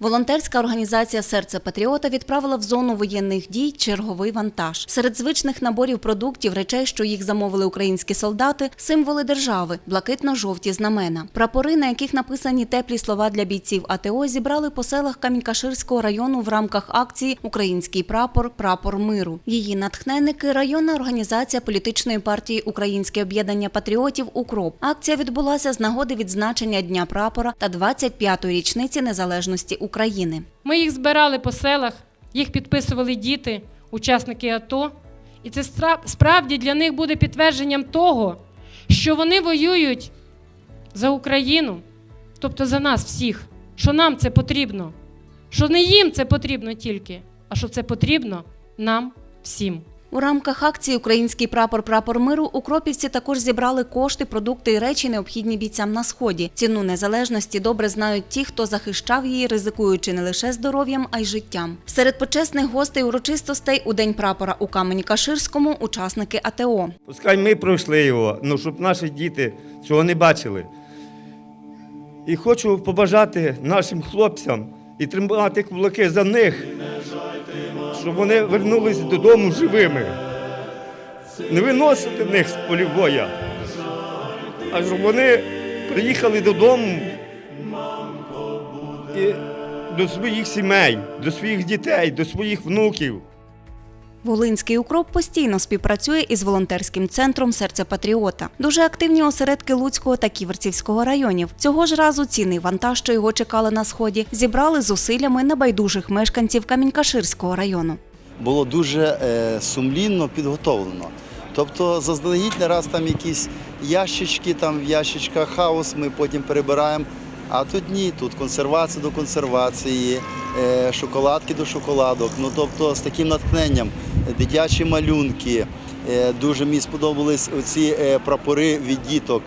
Волонтерська організація Серце Патріота відправила в зону воєнних дій черговий вантаж. Серед звичних наборів продуктів, речей, що їх замовили українські солдати, символи держави, блакитно-жовті знамена. Прапори, на яких написані теплі слова для бійців АТО, зібрали по селах Камінькаширського району в рамках акції Український прапор прапор миру. Її натхненники районна організація політичної партії Українське об'єднання патріотів Укроп. Акція відбулася з нагоди відзначення Дня прапора та 25-ї річниці незалежності України. Ми їх збирали по селах, їх підписували діти, учасники АТО. І це справді для них буде підтвердженням того, що вони воюють за Україну, тобто за нас всіх, що нам це потрібно, що не їм це потрібно тільки, а що це потрібно нам всім. У рамках акції Український прапор прапор миру укропівці також зібрали кошти, продукти і речі, необхідні бійцям на сході. Ціну незалежності добре знають ті, хто захищав її, ризикуючи не лише здоров'ям, а й життям. Серед почесних гостей урочистостей у день прапора у камені Каширському учасники АТО. Пускай ми пройшли його, ну щоб наші діти цього не бачили. І хочу побажати нашим хлопцям і тримати кулаки за них, щоб вони вернулись додому живими. Не виносити них з полів боя, а щоб вони приїхали додому і до своїх сімей, до своїх дітей, до своїх внуків. Волинський укроп постійно співпрацює із волонтерським центром Серце Патріота. Дуже активні осередки Луцького та Ківерцівського районів. Цього ж разу цінний вантаж, що його чекали на сході, зібрали зусиллями небайдужих мешканців Камінькаширського району. було дуже е, сумлінно підготовлено. Тобто заздалегідь не раз там якісь ящички, там в ящичках хаос, ми потім перебираємо. А тут ні, тут консервація до консервації, е, шоколадки до шоколадок. Ну тобто з таким натхненням, дитячі малюнки. Е, Дуже мені сподобались оці е, прапори від діток,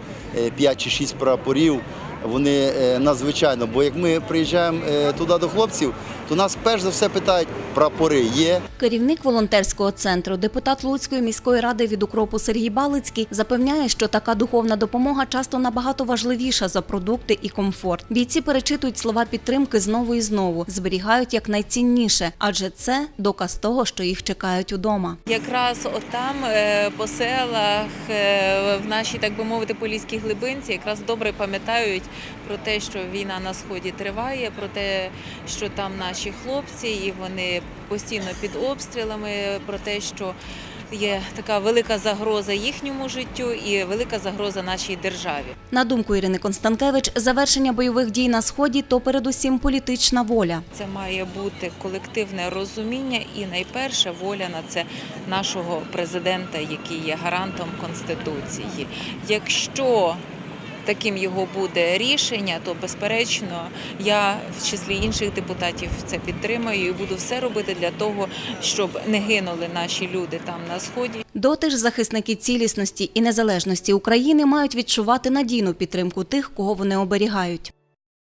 5 чи 6 прапорів. Вони е, надзвичайно, бо як ми приїжджаємо е, туди до хлопців, то нас перш за все питають, прапори є, Керівник волонтерського центру, депутат Луцької міської ради від укропу Сергій Балицький запевняє, що така духовна допомога часто набагато важливіша за продукти і комфорт. Бійці перечитують слова підтримки знову і знову, зберігають як найцінніше, адже це доказ того, що їх чекають удома. Якраз отам е, по селах, е, в нашій, так би мовити, поліській глибинці, якраз добре пам'ятають про те, що війна на сході триває, про те, що там наші хлопці, і вони постійно під обстрілами, про те, що є така велика загроза їхньому життю і велика загроза нашій державі. На думку Ірини Констанкевич, завершення бойових дій на сході то передусім політична воля. Це має бути колективне розуміння і найперше воля на це нашого президента, який є гарантом конституції. Якщо таким його буде рішення, то безперечно я в числі інших депутатів це підтримаю і буду все робити для того, щоб не гинули наші люди там на сході. Доти ж захисники цілісності і незалежності України мають відчувати надійну підтримку тих, кого вони оберігають.